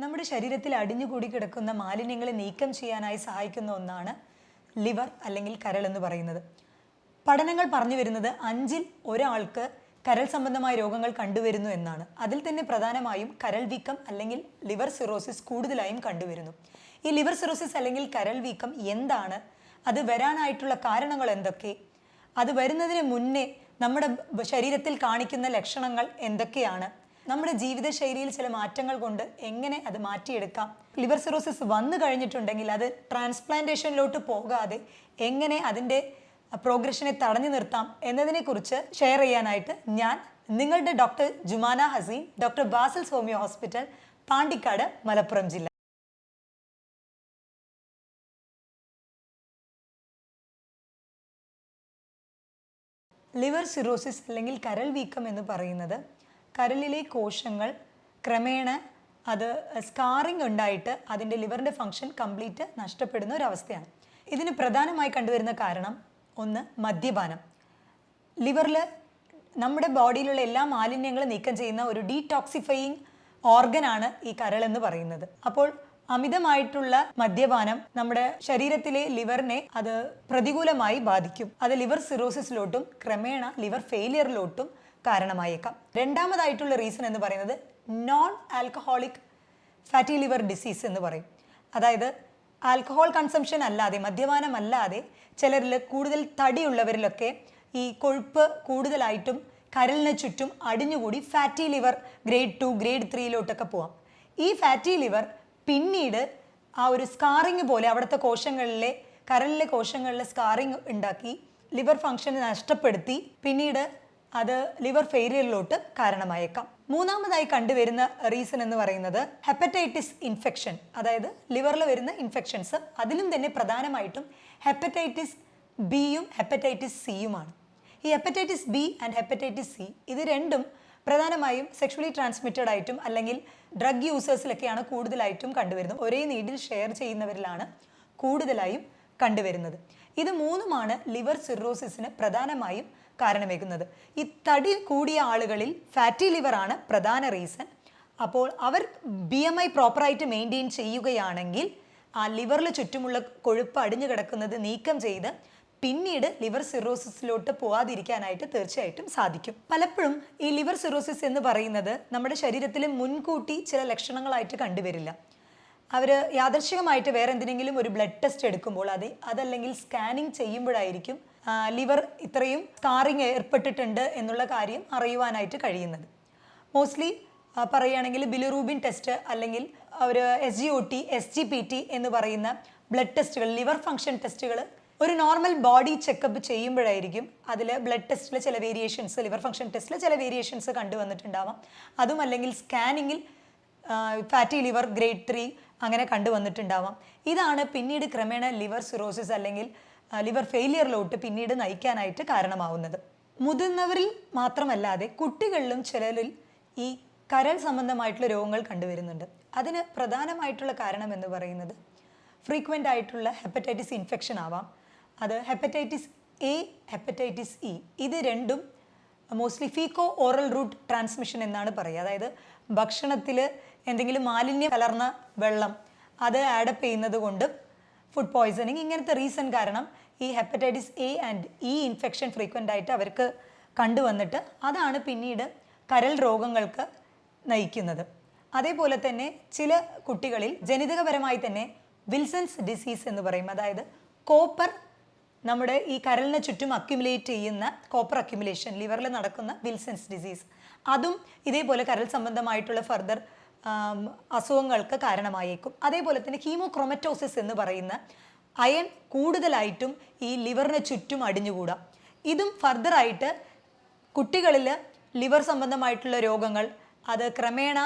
നമ്മുടെ ശരീരത്തിൽ അടിഞ്ഞുകൂടി കിടക്കുന്ന മാലിന്യങ്ങളെ നീക്കം ചെയ്യാനായി സഹായിക്കുന്ന ഒന്നാണ് ലിവർ അല്ലെങ്കിൽ കരൾ എന്ന് പറയുന്നത്. പഠനങ്ങൾ പറഞ്ഞു വരുന്നത് അഞ്ചിൽ ഒരാൾക്ക് കരൾ സംബന്ധമായ രോഗങ്ങൾ കണ്ടുവരുന്നു എന്നാണ്. അതിൽ തന്നെ പ്രധാനമായും കരൾ വീക്കം അല്ലെങ്കിൽ ലിവർ സിറോസിസ് കൂടുതലായും കണ്ടുവരുന്നു. ഈ ലിവർ സിറോസിസ് അല്ലെങ്കിൽ കരൾ വീക്കം എന്താണ്? അത് വരാനായിട്ടുള്ള കാരണങ്ങൾ എന്തൊക്കെ? അത് വരുന്നതിന് മുന്നേ നമ്മുടെ ശരീരത്തിൽ കാണിക്കുന്ന ലക്ഷണങ്ങൾ എന്തൊക്കെയാണ്? നമ്മുടെ ജീവിതശൈലിയിൽ ചില മാറ്റങ്ങൾ കൊണ്ട് എങ്ങനെ അത് മാറ്റിയെടുക്കാം? ലിവർ സിറോസിസ് വന്നു കഴിഞ്ഞിട്ടുണ്ടെങ്കിൽ അത് ട്രാൻസ്പ്ലാന്റേഷനിലോട്ട് പോകാതെ എങ്ങനെ അതിന്റെ പ്രോഗ്രഷനെ തടഞ്ഞു നിർത്താം എന്നതിനെക്കുറിച്ച് ഷെയർ ചെയ്യാനായിട്ട് ഞാൻ നിങ്ങളുടെ doctor Jumana Haseen doctor Basil homoeo hospital Pandikkad Malappuram ജില്ല. ലിവർ സിറോസിസ് അല്ലെങ്കിൽ കരൾ വീക്കം എന്ന് പറയുന്നത് കരളിലെ കോശങ്ങൾ ക്രമേണ അത് സ്കാറിംഗ് ഉണ്ടായിട്ട് അതിന്റെ ലിവറിന്റെ ഫങ്ഷൻ കംപ്ലീറ്റ് നഷ്ടപ്പെടുന്ന ഒരവസ്ഥയാണ്. ഇതിന് പ്രധാനമായി കണ്ടുവരുന്ന കാരണം ഒന്ന് മദ്യപാനം. ലിവറിൽ നമ്മുടെ ബോഡിയിലുള്ള എല്ലാ മാലിന്യങ്ങളും നീക്കം ചെയ്യുന്ന ഒരു ഡീടോക്സിഫയിങ് ഓർഗനാണ് ഈ കരൾ എന്ന് പറയുന്നത്. അപ്പോൾ അമിതമായിട്ടുള്ള മദ്യപാനം നമ്മുടെ ശരീരത്തിലെ ലിവറിനെ അത് പ്രതികൂലമായി ബാധിക്കും. അത് ലിവർ സിറോസിസിലോട്ടും ക്രമേണ ലിവർ ഫെയിലിയറിലോട്ടും കാരണമായേക്കാം. രണ്ടാമതായിട്ടുള്ള റീസൺ എന്ന് പറയുന്നത് non alcoholic fatty liver disease എന്ന് പറയും. അതായത് ആൽക്കഹോൾ കൺസംഷൻ അല്ലാതെ മദ്യപാനം അല്ലാതെ ചിലരിൽ കൂടുതൽ തടിയുള്ളവരിലൊക്കെ ഈ കൊഴുപ്പ് കൂടുതലായിട്ടും കരലിന് ചുറ്റും അടിഞ്ഞുകൂടി fatty liver grade two grade ത്രീയിലോട്ടൊക്കെ പോവാം. ഈ ഫാറ്റി ലിവർ പിന്നീട് ആ ഒരു സ്കാറിങ് പോലെ അവിടുത്തെ കോശങ്ങളിലെ കരളിലെ കോശങ്ങളിലെ സ്കാറിങ് ഉണ്ടാക്കി ലിവർ ഫങ്ഷൻ നഷ്ടപ്പെടുത്തി പിന്നീട് അത് ലിവർ ഫെയിലിയറിലോട്ട് കാരണമായേക്കാം. മൂന്നാമതായി കണ്ടുവരുന്ന റീസൺ എന്ന് പറയുന്നത് ഹെപ്പറ്റൈറ്റിസ് ഇൻഫെക്ഷൻ അതായത് ലിവറിൽ വരുന്ന ഇൻഫെക്ഷൻസ് അതിലും തന്നെ പ്രധാനമായിട്ടും ഹെപ്പറ്റൈറ്റിസ് ബിയും ഹെപ്പറ്റൈറ്റിസ് സിയുമാണ് ഈ hepatitis B and hepatitis C ഇത് രണ്ടും പ്രധാനമായും സെക്ഷുവലി ട്രാൻസ്മിറ്റഡ് ആയിട്ടും അല്ലെങ്കിൽ ഡ്രഗ് യൂസേഴ്സിലൊക്കെയാണ് കൂടുതലായിട്ടും കണ്ടുവരുന്നത്. ഒരേ നീഡിൽ ഷെയർ ചെയ്യുന്നവരിലാണ് കൂടുതലായും കണ്ടുവരുന്നത്. ഇത് മൂന്നുമാണ് ലിവർ സിറോസിസിന് പ്രധാനമായും കാരണമേക്കുന്നത് ഈ തടി കൂടിയ ആളുകളിൽ ഫാറ്റി ലിവർ ആണ് പ്രധാന റീസൺ അപ്പോൾ അവർ ബി എം ഐ പ്രോപ്പറായിട്ട് മെയിന്റെയിൻ ചെയ്യുകയാണെങ്കിൽ ആ ലിവറിൽ ചുറ്റുമുള്ള കൊഴുപ്പ് അടിഞ്ഞു കിടക്കുന്നത് നീക്കം ചെയ്ത് പിന്നീട് ലിവർ സിറോസിസിലോട്ട് പോവാതിരിക്കാനായിട്ട് തീർച്ചയായിട്ടും സാധിക്കും. പലപ്പോഴും ഈ ലിവർ സിറോസിസ് എന്ന് പറയുന്നത് നമ്മുടെ ശരീരത്തിൽ മുൻകൂട്ടി ചില ലക്ഷണങ്ങളായിട്ട് കണ്ടുവരില്ല. അവർ യാദർശികമായിട്ട് വേറെ എന്തിനെങ്കിലും ഒരു ബ്ലഡ് ടെസ്റ്റ് എടുക്കുമ്പോൾ അത് അതല്ലെങ്കിൽ സ്കാനിങ് ചെയ്യുമ്പോഴായിരിക്കും ലിവർ ഇത്രയും സ്കാറിങ് ഏർപ്പെട്ടിട്ടുണ്ട് എന്നുള്ള കാര്യം അറിയുവാനായിട്ട് കഴിയുന്നത്. മോസ്റ്റ്ലി പറയുകയാണെങ്കിൽ ബിലിറൂബിൻ ടെസ്റ്റ് അല്ലെങ്കിൽ ഒരു S G O T S G P T എന്ന് പറയുന്ന ബ്ലഡ് ടെസ്റ്റുകൾ ലിവർ ഫങ്ഷൻ ടെസ്റ്റുകൾ ഒരു നോർമൽ ബോഡി ചെക്കപ്പ് ചെയ്യുമ്പോഴായിരിക്കും അതിൽ ബ്ലഡ് ടെസ്റ്റിൽ ചില വേരിയേഷൻസ് ലിവർ ഫംഗ്ഷൻ ടെസ്റ്റിൽ ചില വേരിയേഷൻസ് കണ്ടുവന്നിട്ടുണ്ടാവാം. അതും അല്ലെങ്കിൽ സ്കാനിങ്ങിൽ ഫാറ്റി ലിവർ ഗ്രേഡ് ത്രീ അങ്ങനെ കണ്ടുവന്നിട്ടുണ്ടാവാം. ഇതാണ് പിന്നീട് ക്രമേണ ലിവർ സിറോസിസ് അല്ലെങ്കിൽ ലിവർ ഫെയിലിയറിലോട്ട് പിന്നീട് നയിക്കാനായിട്ട് കാരണമാവുന്നത്. മുതിർന്നവരിൽ മാത്രമല്ലാതെ കുട്ടികളിലും ചിലരിൽ ഈ കരൾ സംബന്ധമായിട്ടുള്ള രോഗങ്ങൾ കണ്ടുവരുന്നുണ്ട്. അതിന് പ്രധാനമായിട്ടുള്ള കാരണം എന്ന് പറയുന്നത് ഫ്രീക്വന്റ് ആയിട്ടുള്ള ഹെപ്പറ്റൈറ്റിസ് ഇൻഫെക്ഷൻ ആവാം. അത് ഹെപ്പറ്റൈറ്റിസ് എ ഹെപ്പറ്റൈറ്റിസ് ഇ ഇത് രണ്ടും mostly faeco oral route transmission എന്നാണ് പറയുക. അതായത് ഭക്ഷണത്തിൽ എന്തെങ്കിലും മാലിന്യം കലർന്ന വെള്ളം അത് ആഡപ്പ് ചെയ്യുന്നത് കൊണ്ട് ഫുഡ് പോയ്സണിങ് ഇങ്ങനത്തെ റീസൺ കാരണം ഈ hepatitis A and E infection frequent ആയിട്ട് അവർക്ക് കണ്ടുവന്നിട്ട് അതാണ് പിന്നീട് കരൽ രോഗങ്ങൾക്ക് നയിക്കുന്നത്. അതേപോലെ തന്നെ ചില കുട്ടികളിൽ ജനിതകപരമായി തന്നെ വിൽസൺസ് ഡിസീസ് എന്ന് പറയും. അതായത് കോപ്പർ നമ്മുടെ ഈ കരളിന് ചുറ്റും അക്യുമുലേറ്റ് ചെയ്യുന്ന കോപ്പർ അക്യുമുലേഷൻ ലിവറിൽ നടക്കുന്ന വിൽസൺസ് ഡിസീസ് അതും ഇതേപോലെ കരൽ സംബന്ധമായിട്ടുള്ള ഫർദർ അസുഖങ്ങൾക്ക് കാരണമായേക്കും. അതേപോലെ തന്നെ ഹീമോക്രോമറ്റോസിസ് എന്ന് പറയുന്ന അയൺ കൂടുതലായിട്ടും ഈ ലിവറിന് ചുറ്റും അടിഞ്ഞുകൂടാം. ഇതും ഫർദറായിട്ട് കുട്ടികളിൽ ലിവർ സംബന്ധമായിട്ടുള്ള രോഗങ്ങൾ അത് ക്രമേണ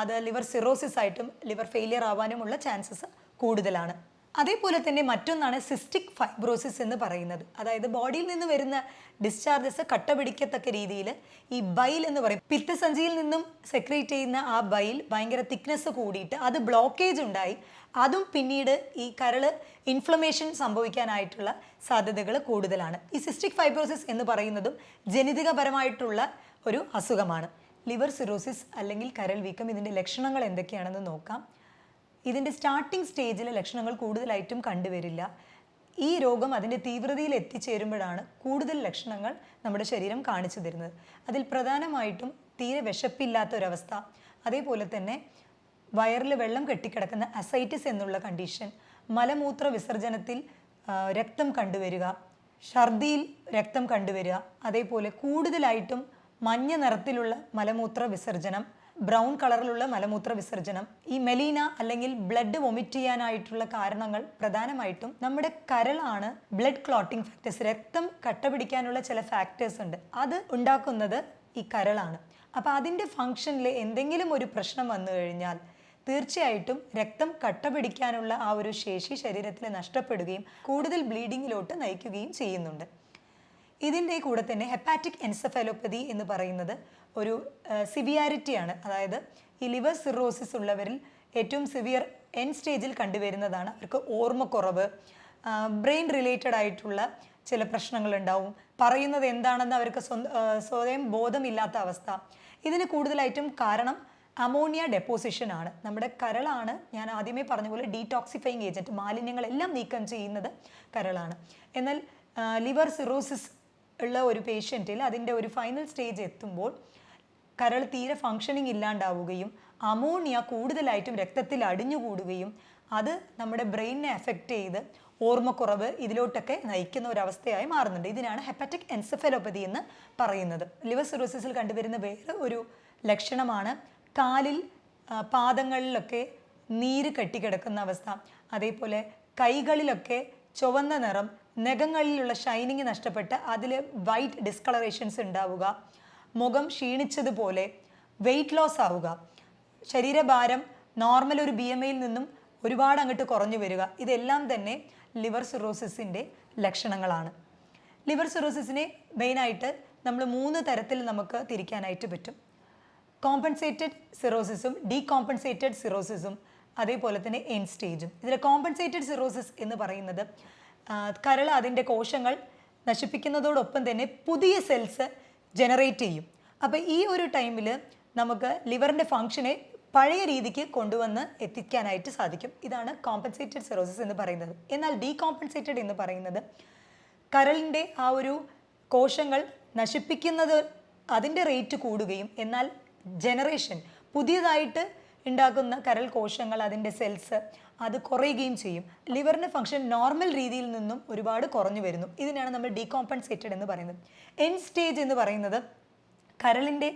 അത് ലിവർ സിറോസിസ് ആയിട്ടും ലിവർ ഫെയിലിയർ ആവാനുമുള്ള ചാൻസസ് കൂടുതലാണ്. അതേപോലെ തന്നെ മറ്റൊന്നാണ് സിസ്റ്റിക് ഫൈബ്രോസിസ് എന്ന് പറയുന്നത്. അതായത് ബോഡിയിൽ നിന്ന് വരുന്ന ഡിസ്ചാർജസ് കട്ട പിടിക്കത്തക്ക രീതിയിൽ ഈ ബൈൽ എന്ന് പറയും. പിത്തസഞ്ചിയിൽ നിന്നും സെക്രീറ്റ് ചെയ്യുന്ന ആ ബൈൽ ഭയങ്കര തിക്നെസ് കൂടിയിട്ട് അത് ബ്ലോക്കേജ് ഉണ്ടായി. അതും പിന്നീട് ഈ കരൾ ഇൻഫ്ലമേഷൻ സംഭവിക്കാനായിട്ടുള്ള സാധ്യതകൾ കൂടുതലാണ്. ഈ സിസ്റ്റിക് ഫൈബ്രോസിസ് എന്ന് പറയുന്നതും ജനിതകപരമായിട്ടുള്ള ഒരു അസുഖമാണ്. ലിവർ സിറോസിസ് അല്ലെങ്കിൽ കരൾ വീക്കം ഇതിന്റെ ലക്ഷണങ്ങൾ എന്തൊക്കെയാണെന്ന് നോക്കാം. ഇതിന്റെ സ്റ്റാർട്ടിംഗ് സ്റ്റേജിലെ ലക്ഷണങ്ങൾ കൂടുതലായിട്ടും കണ്ടുവരില്ല. ഈ രോഗം അതിന്റെ തീവ്രതയിൽ എത്തിച്ചേരുമ്പോഴാണ് കൂടുതൽ ലക്ഷണങ്ങൾ നമ്മുടെ ശരീരം കാണിച്ചു തരുന്നത്. അതിൽ പ്രധാനമായിട്ടും തീരെ വിശപ്പില്ലാത്ത ഒരവസ്ഥ അതേപോലെ തന്നെ വയറിൽ വെള്ളം കെട്ടിക്കിടക്കുന്ന അസൈറ്റിസ് എന്നുള്ള കണ്ടീഷൻ മലമൂത്ര വിസർജനത്തിൽ രക്തം കണ്ടുവരിക ഛർദിയിൽ രക്തം കണ്ടുവരിക അതേപോലെ കൂടുതലായിട്ടും മഞ്ഞ നിറത്തിലുള്ള മലമൂത്ര വിസർജനം ബ്രൗൺ കളറിലുള്ള മലമൂത്ര വിസർജനം ഈ മെലീന അല്ലെങ്കിൽ ബ്ലഡ് വൊമിറ്റ് ചെയ്യാനായിട്ടുള്ള കാരണങ്ങൾ പ്രധാനമായിട്ടും നമ്മുടെ കരളാണ് ബ്ലഡ് ക്ലോട്ടിംഗ് ഫാക്ടേഴ്സ് രക്തം കട്ട പിടിക്കാനുള്ള ചില ഫാക്ടേഴ്സ് ഉണ്ട്. അത് ഉണ്ടാക്കുന്നത് ഈ കരളാണ്. അപ്പോൾ അതിന്റെ ഫങ്ഷനിൽ എന്തെങ്കിലും ഒരു പ്രശ്നം വന്നു കഴിഞ്ഞാൽ തീർച്ചയായിട്ടും രക്തം കട്ട പിടിക്കാനുള്ള ആ ഒരു ശേഷി ശരീരത്തിൽ നഷ്ടപ്പെടുകയും കൂടുതൽ ബ്ലീഡിങ്ങിലോട്ട് നയിക്കുകയും ചെയ്യുന്നുണ്ട്. ഇതിന്റെ കൂടെ തന്നെ ഹെപ്പാറ്റിക് എൻസഫലോപ്പതി എന്ന് പറയുന്നത് ഒരു സിവിയാരിറ്റിയാണ് അതായത് ഈ ലിവർ സിറോസിസ് ഉള്ളവരിൽ ഏറ്റവും സിവിയർ എൻ സ്റ്റേജിൽ കണ്ടുവരുന്നതാണ്. അവർക്ക് ഓർമ്മക്കുറവ് ബ്രെയിൻ റിലേറ്റഡ് ആയിട്ടുള്ള ചില പ്രശ്നങ്ങളുണ്ടാവും പറയുന്നത് എന്താണെന്ന് അവർക്ക് സ്വയം ബോധമില്ലാത്ത അവസ്ഥ. ഇതിന് കൂടുതലായിട്ടും കാരണം അമോണിയ ഡെപ്പോസിഷൻ ആണ്. നമ്മുടെ കരളാണ് ഞാൻ ആദ്യമേ പറഞ്ഞ പോലെ ഡീടോക്സിഫൈങ് ഏജന്റ് മാലിന്യങ്ങളെല്ലാം നീക്കം ചെയ്യുന്നത് കരളാണ്. എന്നാൽ ലിവർ സിറോസിസ് ഉള്ള ഒരു പേഷ്യന്റിൽ അതിന്റെ ഒരു ഫൈനൽ സ്റ്റേജ് എത്തുമ്പോൾ കരൾ തീരെ ഫങ്ഷനിങ് ഇല്ലാണ്ടാവുകയും അമോണിയ കൂടുതലായിട്ടും രക്തത്തിൽ അടിഞ്ഞുകൂടുകയും അത് നമ്മുടെ ബ്രെയിനിനെ എഫക്റ്റ് ചെയ്ത് ഓർമ്മക്കുറവ് ഇതിലോട്ടൊക്കെ നയിക്കുന്ന ഒരു അവസ്ഥയായി മാറുന്നുണ്ട്. ഇതിനാണ് ഹെപ്പറ്റിക് എൻസഫലോപ്പതി എന്ന് പറയുന്നത്. ലിവർ സിറോസിസിൽ കണ്ടുവരുന്ന വേറെ ഒരു ലക്ഷണമാണ് കാലിൽ പാദങ്ങളിലൊക്കെ നീര് കെട്ടിക്കിടക്കുന്ന അവസ്ഥ. അതേപോലെ കൈകളിലൊക്കെ ചുവന്ന നിറം നഖങ്ങളിലുള്ള ഷൈനിങ് നഷ്ടപ്പെട്ട് അതിൽ വൈറ്റ് ഡിസ്കളറേഷൻസ് ഉണ്ടാവുക മുഖം ക്ഷീണിച്ചതുപോലെ വെയിറ്റ് ലോസ് ആവുക ശരീരഭാരം നോർമൽ ഒരു ബി എം ഐയിൽ നിന്നും ഒരുപാട് അങ്ങോട്ട് കുറഞ്ഞു വരിക. ഇതെല്ലാം തന്നെ ലിവർ സിറോസിസിന്റെ ലക്ഷണങ്ങളാണ്. ലിവർ സിറോസിസിനെ മെയിനായിട്ട് നമ്മൾ മൂന്ന് തരത്തിൽ നമുക്ക് തിരിക്കാനായിട്ട് പറ്റും. കോമ്പൻസേറ്റഡ് സിറോസിസും ഡീകോമ്പൻസേറ്റഡ് സിറോസിസും അതേപോലെ തന്നെ എൻ സ്റ്റേജും ഇതിൽ കോമ്പൻസേറ്റഡ് സിറോസിസ് എന്ന് പറയുന്നത് കരൾ അതിന്റെ കോശങ്ങൾ നശിപ്പിക്കുന്നതോടൊപ്പം തന്നെ പുതിയ സെൽസ് ജനറേറ്റ് ചെയ്യും. അപ്പോൾ ഈ ഒരു ടൈമിൽ നമുക്ക് ലിവറിന്റെ ഫങ്ഷനെ പഴയ രീതിക്ക് കൊണ്ടുവന്ന് എത്തിക്കാനായിട്ട് സാധിക്കും. ഇതാണ് കോമ്പൻസേറ്റഡ് സെറോസിസ് എന്ന് പറയുന്നത്. എന്നാൽ ഡീകോമ്പൻസേറ്റഡ് എന്ന് പറയുന്നത് കരളിന്റെ ആ ഒരു കോശങ്ങൾ നശിപ്പിക്കുന്നത് അതിന്റെ റേറ്റ് കൂടുകയും എന്നാൽ ജനറേഷൻ പുതിയതായിട്ട് ഉണ്ടാക്കുന്ന കരൾ കോശങ്ങൾ അതിന്റെ സെൽസ് അത് കുറയുകയും ചെയ്യും. ലിവറിന്റെ ഫംഗ്ഷൻ നോർമൽ രീതിയിൽ നിന്നും ഒരുപാട് കുറഞ്ഞു വരുന്നു. ഇതിനാണ് നമ്മൾ ഡീകോമ്പൻസേറ്റഡ് എന്ന് പറയുന്നത്. എൻ സ്റ്റേജ് എന്ന് പറയുന്നത് കരളിന്റെ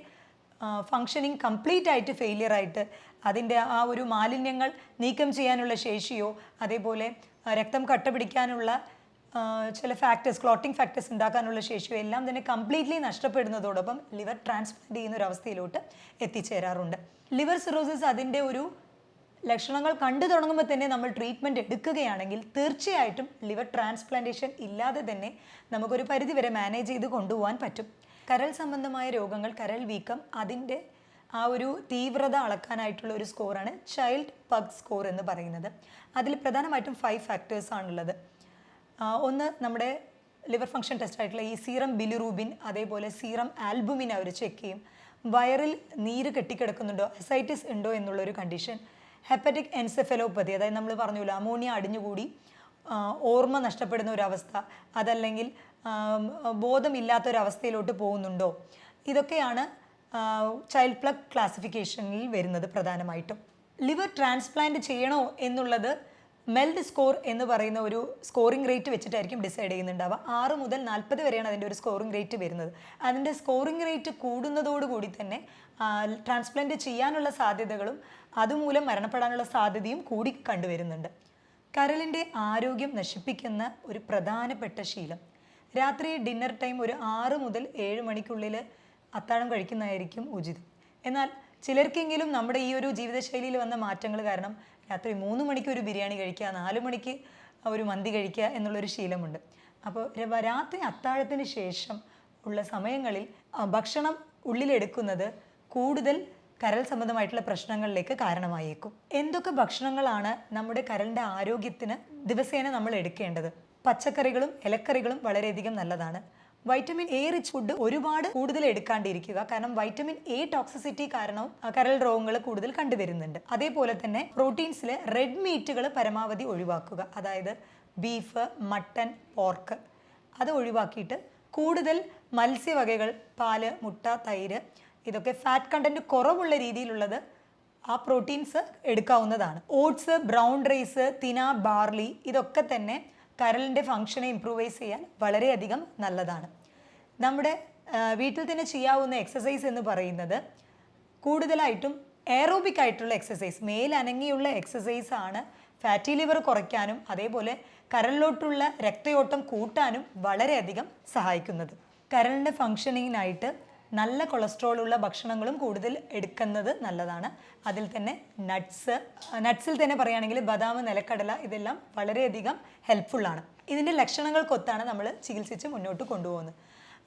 ഫങ്ഷനിങ് കംപ്ലീറ്റ് ആയിട്ട് ഫെയിലിയർ ആയിട്ട് അതിന്റെ ആ ഒരു മാലിന്യങ്ങൾ നീക്കം ചെയ്യാനുള്ള ശേഷിയോ അതേപോലെ രക്തം കട്ട പിടിക്കാനുള്ള ചില ഫാക്ടേഴ്സ് ക്ലോട്ടിംഗ് ഫാക്ടേഴ്സ് ഉണ്ടാക്കാനുള്ള ശേഷിയോ എല്ലാം തന്നെ കംപ്ലീറ്റ്ലി നഷ്ടപ്പെടുന്നതോടൊപ്പം ലിവർ ട്രാൻസ്പ്ലാന്റ് ചെയ്യുന്ന ഒരു അവസ്ഥയിലോട്ട് എത്തിച്ചേരാറുണ്ട്. ലിവർ സിറോസിസ് അതിന്റെ ഒരു ലക്ഷണങ്ങൾ കണ്ടു തുടങ്ങുമ്പോൾ തന്നെ നമ്മൾ ട്രീറ്റ്മെന്റ് എടുക്കുകയാണെങ്കിൽ തീർച്ചയായിട്ടും ലിവർ ട്രാൻസ്പ്ലാന്റേഷൻ ഇല്ലാതെ തന്നെ നമുക്കൊരു പരിധിവരെ മാനേജ് ചെയ്ത് കൊണ്ടുപോകാൻ പറ്റും. കരൾ സംബന്ധമായ രോഗങ്ങൾ കരൾ വീക്കം അതിന്റെ ആ ഒരു തീവ്രത അളക്കാനായിട്ടുള്ള ഒരു സ്കോറാണ് ചൈൽഡ് പഗ് സ്കോർ എന്ന് പറയുന്നത്. അതിൽ പ്രധാനമായിട്ടും ഫൈവ് ഫാക്ടേഴ്സ് ആണുള്ളത്. ഒന്ന് നമ്മുടെ ലിവർ ഫംഗ്ഷൻ ടെസ്റ്റ് ആയിട്ടുള്ള ഈ സീറം ബിലിറൂബിൻ അതേപോലെ സീറം ആൽബുമിൻ അവർ ചെക്ക് ചെയ്യും. വയറിൽ നീര് കെട്ടിക്കിടക്കുന്നുണ്ടോ? അസൈറ്റിസ് ഉണ്ടോ എന്നുള്ളൊരു കണ്ടീഷൻ ഹെപ്പറ്റിക് എൻസെഫലോപ്പതി അതായത് നമ്മൾ പറഞ്ഞല്ലോ അമോണിയ അടിഞ്ഞുകൂടി ഓർമ്മ നഷ്ടപ്പെടുന്ന ഒരവസ്ഥ അതല്ലെങ്കിൽ ബോധമില്ലാത്തൊരവസ്ഥയിലോട്ട് പോകുന്നുണ്ടോ? ഇതൊക്കെയാണ് ചൈൽഡ് പ്ലഗ് ക്ലാസിഫിക്കേഷനിൽ വരുന്നത് പ്രധാനമായിട്ടും. ലിവർ ട്രാൻസ്പ്ലാന്റ് ചെയ്യണോ എന്നുള്ളത് മെൽഡ് സ്കോർ എന്ന് പറയുന്ന ഒരു സ്കോറിംഗ് റേറ്റ് വെച്ചിട്ടായിരിക്കും ഡിസൈഡ് ചെയ്യുന്നുണ്ടാവുക. ആറ് മുതൽ നാൽപ്പത് വരെയാണ് അതിന്റെ ഒരു സ്കോറിംഗ് റേറ്റ് വരുന്നത്. അതിന്റെ സ്കോറിംഗ് റേറ്റ് കൂടുന്നതോടുകൂടി തന്നെ ട്രാൻസ്പ്ലാന്റ് ചെയ്യാനുള്ള സാധ്യതകളും അതുമൂലം മരണപ്പെടാനുള്ള സാധ്യതയും കൂടി കണ്ടുവരുന്നുണ്ട്. കരളിന്റെ ആരോഗ്യം നശിപ്പിക്കുന്ന ഒരു പ്രധാനപ്പെട്ട ശീലം. രാത്രി ഡിന്നർ ടൈം ഒരു ആറ് മുതൽ ഏഴ് മണിക്കുള്ളിൽ അത്താഴം കഴിക്കുന്നതായിരിക്കും ഉചിതം. എന്നാൽ ചിലർക്കെങ്കിലും നമ്മുടെ ഈ ഒരു ജീവിതശൈലിയിൽ വന്ന മാറ്റങ്ങൾ കാരണം രാത്രി മൂന്ന് മണിക്ക് ഒരു ബിരിയാണി കഴിക്കുക നാല് മണിക്ക് ഒരു മന്തി കഴിക്കുക എന്നുള്ളൊരു ശീലമുണ്ട്. അപ്പോൾ രാത്രി അത്താഴത്തിന് ശേഷം ഉള്ള സമയങ്ങളിൽ ഭക്ഷണം ഉള്ളിലെടുക്കുന്നത് കൂടുതൽ കരൾ സംബന്ധമായിട്ടുള്ള പ്രശ്നങ്ങളിലേക്ക് കാരണമായേക്കും. എന്തൊക്കെ ഭക്ഷണങ്ങളാണ് നമ്മുടെ കരളിന്റെ ആരോഗ്യത്തിന് ദിവസേന നമ്മൾ എടുക്കേണ്ടത്? പച്ചക്കറികളും ഇലക്കറികളും വളരെയധികം നല്ലതാണ്. വൈറ്റമിൻ എ റിച്ച് ഫുഡ് ഒരുപാട് കൂടുതൽ എടുക്കാണ്ടിരിക്കുക. കാരണം വൈറ്റമിൻ എ ടോക്സിസിറ്റി കാരണം കരൾ രോഗങ്ങൾ കൂടുതൽ കണ്ടുവരുന്നുണ്ട്. അതേപോലെ തന്നെ പ്രോട്ടീൻസിൽ റെഡ് മീറ്റുകൾ പരമാവധി ഒഴിവാക്കുക. അതായത് ബീഫ് മട്ടൺ പോർക്ക് അത് ഒഴിവാക്കിയിട്ട് കൂടുതൽ മത്സ്യവകകൾ പാൽ മുട്ട തൈര് ഇതൊക്കെ ഫാറ്റ് കണ്ടന്റ് കുറവുള്ള രീതിയിലുള്ളത് ആ പ്രോട്ടീൻസ് എടുക്കാവുന്നതാണ്. ഓട്സ് ബ്രൗൺ റൈസ് തിന ബാർലി ഇതൊക്കെ തന്നെ കരളിന്റെ ഫങ്ഷനെ ഇമ്പ്രൂവൈസ് ചെയ്യാൻ വളരെയധികം നല്ലതാണ്. നമ്മുടെ വീട്ടിൽ തന്നെ ചെയ്യാവുന്ന എക്സസൈസ് എന്ന് പറയുന്നത് കൂടുതലായിട്ടും എയറോബിക് ആയിട്ടുള്ള എക്സസൈസ് മേലനങ്ങിയുള്ള എക്സസൈസ് ആണ് ഫാറ്റി ലിവർ കുറയ്ക്കാനും അതേപോലെ കരളിലോട്ടുള്ള രക്തയോട്ടം കൂട്ടാനും വളരെയധികം സഹായിക്കുന്നത്. കരളിന്റെ ഫങ്ഷനിങ്ങിനായിട്ട് നല്ല കൊളസ്ട്രോൾ ഉള്ള ഭക്ഷണങ്ങളും കൂടുതൽ എടുക്കുന്നത് നല്ലതാണ്. അതിൽ തന്നെ നട്ട്സ് നട്ട്സിൽ തന്നെ പറയുകയാണെങ്കിൽ ബദാം നിലക്കടല ഇതെല്ലാം വളരെയധികം ഹെൽപ്ഫുള്ളാണ് ഇതിന്റെ ലക്ഷണങ്ങൾക്കൊത്താണ് നമ്മൾ ചികിത്സിച്ച് മുന്നോട്ട് കൊണ്ടുപോകുന്നത്.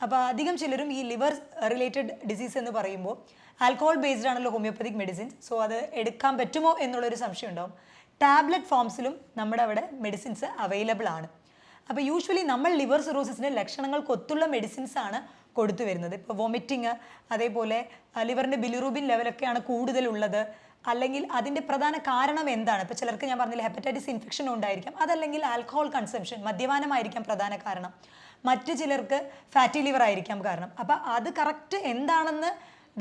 അപ്പോൾ അധികം ചിലരും ഈ ലിവർ റിലേറ്റഡ് ഡിസീസ് എന്ന് പറയുമ്പോൾ ആൽക്കഹോൾ ബേസ്ഡ് ആണല്ലോ ഹോമിയോപ്പതിക് മെഡിസിൻസ് സോ അത് എടുക്കാൻ പറ്റുമോ എന്നുള്ളൊരു സംശയം ഉണ്ടാവും. ടാബ്ലറ്റ് ഫോംസിലും നമ്മുടെ അവിടെ മെഡിസിൻസ് അവൈലബിൾ ആണ്. അപ്പോൾ യൂഷ്വലി നമ്മൾ ലിവർ സിറോസിസിന്റെ ലക്ഷണങ്ങൾക്കൊത്തുള്ള മെഡിസിൻസ് ആണ് കൊടുത്തു വരുന്നത്. ഇപ്പോൾ വൊമിറ്റിങ് അതേപോലെ ലിവറിന്റെ ബിലിറൂബിൻ ലെവലൊക്കെയാണ് കൂടുതലുള്ളത്. അല്ലെങ്കിൽ അതിന്റെ പ്രധാന കാരണം എന്താണ്? ഇപ്പോൾ ചിലർക്ക് ഞാൻ പറഞ്ഞില്ല ഹെപ്പറ്റൈറ്റിസ് ഇൻഫെക്ഷൻ ഉണ്ടായിരിക്കാം. അതല്ലെങ്കിൽ ആൽക്കഹോൾ കൺസംഷൻ മദ്യപാനമായിരിക്കാം പ്രധാന കാരണം. മറ്റു ചിലർക്ക് ഫാറ്റി ലിവർ ആയിരിക്കാം കാരണം. അപ്പോൾ അത് കറക്റ്റ് എന്താണെന്ന്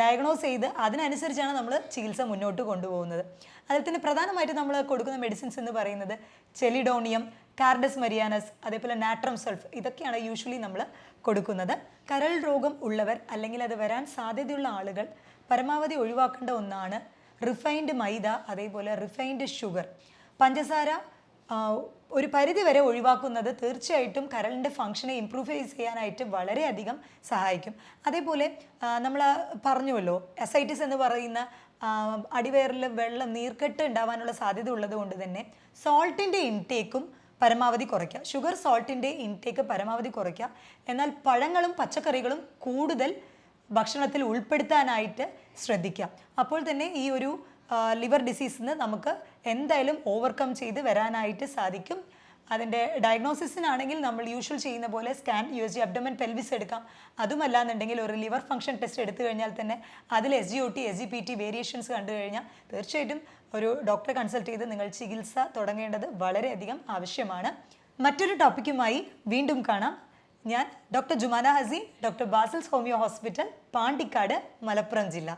ഡയഗ്നോസ് ചെയ്ത് അതിനനുസരിച്ചാണ് നമ്മൾ ചികിത്സ മുന്നോട്ട് കൊണ്ടുപോകുന്നത്. അതിൽ തന്നെ പ്രധാനമായിട്ട് നമ്മൾ കൊടുക്കുന്ന മെഡിസിൻസ് എന്ന് പറയുന്നത് ചെലിഡോണിയം കാർഡസ് മരിയാനസ് അതേപോലെ നാട്രം സൾഫ് ഇതൊക്കെയാണ് യൂഷ്വലി നമ്മൾ കൊടുക്കുന്നത്. കരൾ രോഗം ഉള്ളവർ അല്ലെങ്കിൽ അത് വരാൻ സാധ്യതയുള്ള ആളുകൾ പരമാവധി ഒഴിവാക്കേണ്ട ഒന്നാണ് റിഫൈൻഡ് മൈദ അതേപോലെ റിഫൈൻഡ് ഷുഗർ പഞ്ചസാര ഒരു പരിധി വരെ ഒഴിവാക്കുന്നത് തീർച്ചയായിട്ടും കരളിന്റെ ഫങ്ഷനെ ഇമ്പ്രൂവ് ചെയ്യാനായിട്ട് വളരെയധികം സഹായിക്കും. അതേപോലെ നമ്മൾ പറഞ്ഞുവല്ലോ എസൈറ്റിസ് എന്ന് പറയുന്ന അടിവയറിൽ വെള്ളം നീർക്കെട്ട് ഉണ്ടാവാനുള്ള സാധ്യത ഉള്ളത് കൊണ്ട് തന്നെ സോൾട്ടിന്റെ ഇൻടേക്കും പരമാവധി കുറയ്ക്കുക. ഷുഗർ സോൾട്ടിന്റെ ഇൻടേക്ക് പരമാവധി കുറയ്ക്കുക. എന്നാൽ പഴങ്ങളും പച്ചക്കറികളും കൂടുതൽ ഭക്ഷണത്തിൽ ഉൾപ്പെടുത്താനായിട്ട് ശ്രദ്ധിക്കുക. അപ്പോൾ തന്നെ ഈ ഒരു ലിവർ ഡിസീസിന് നമുക്ക് എന്തായാലും ഓവർകം ചെയ്ത് വരാനായിട്ട് സാധിക്കും. അതിന്റെ ഡയഗ്നോസിസിനാണെങ്കിൽ നമ്മൾ യൂഷ്വൽ ചെയ്യുന്ന പോലെ scan U S G abdomen pelvis എടുക്കാം. അതുമല്ല എന്നുണ്ടെങ്കിൽ ഒരു ലിവർ ഫംഗ്ഷൻ ടെസ്റ്റ് എടുത്തു കഴിഞ്ഞാൽ തന്നെ അതിൽ S G O T S G P T variations കണ്ടു കഴിഞ്ഞാൽ തീർച്ചയായിട്ടും ഒരു ഡോക്ടറെ കൺസൾട്ട് ചെയ്ത് നിങ്ങൾ ചികിത്സ തുടങ്ങേണ്ടത് വളരെയധികം ആവശ്യമാണ്. മറ്റൊരു ടോപ്പിക്കുമായി വീണ്ടും കാണാം. ഞാൻ doctor Jumana Haseen doctor Basil's homoeo hospital Pandikkad Malappuram ജില്ല.